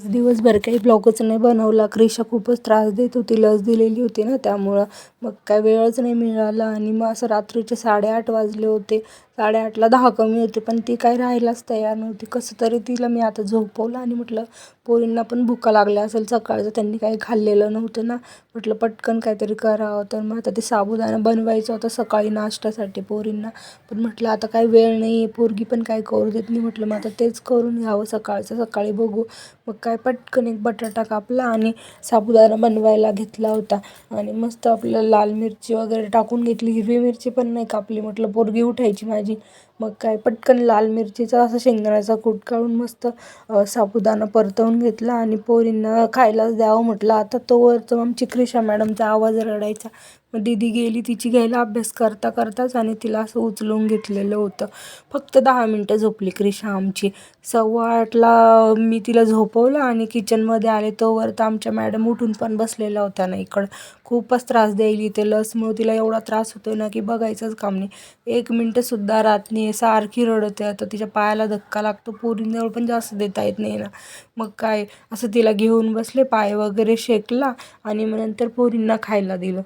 आज दिवसभर काही ब्लॉगच नाही बनवला. क्रिशा खूपच त्रास देत होती. लस दिलेली होती ना त्यामुळं. मग काय वेळच नाही मिळाला आणि मग असं रात्रीचे साडेआठ वाजले होते. साडेआठला दहा कमी होते. पण ती काही राहायलाच तयार नव्हती. कसं तरी तिला मी आता झोपवलं आणि म्हटलं पोरींना पण भुका लागल्या असेल सकाळचं. त्यांनी काही खाल्लेलं नव्हतं ना. म्हटलं पटकन काहीतरी करावं. तर मग आता ते साबुदाणा बनवायचं होतं सकाळी नाश्त्यासाठी पोरींना. पण म्हटलं आता काही वेळ नाही आहे पोरगी पण काही करू देत नाही. म्हटलं मग आता तेच करून घ्यावं. सकाळचं सकाळी बघू. मग काय पटकन एक बटाटा कापला आणि साबुदाणा बनवायला घेतला होता. आणि मस्त आपलं लाल मिरची वगैरे टाकून घेतली. हिरवी मिरची पण नाही कापली. म्हटलं पोरगी उठायची माझी. मग काय पटकन लाल मिरचीचा असा शेंगदाण्याचा कूट काढून मस्त साबुदाणा परतवून घेतला आणि पोरींना खायलाच द्यावं म्हटलं. आता तोवर आमची क्रिशा मॅडमचा आवाज रडायचा. मग दीदी गेली तिची घ्यायला अभ्यास करता करताच आणि तिला असं उचलून घेतलेलं होतं. फक्त दहा मिनटं झोपली क्रिशा आमची. सव्वा आठला मी तिला झोपवलं आणि किचनमध्ये आले तोवर तर आमच्या मॅडम उठून पण बसलेल्या होत्या ना इकडं. खूपच त्रास द्यायली ते लसमुळं तिला एवढा त्रास होतो ना की बघायचंच काम नाही. एक मिनटंसुद्धा राहत नाही सारखी रडते. आता तिच्या पायाला धक्का लागतो पोरींजवळ पण जास्त देता येत नाही ना. मग काय असं तिला घेऊन बसले पाय वगैरे शेकला आणि मग नंतर पोरींना खायला दिलं.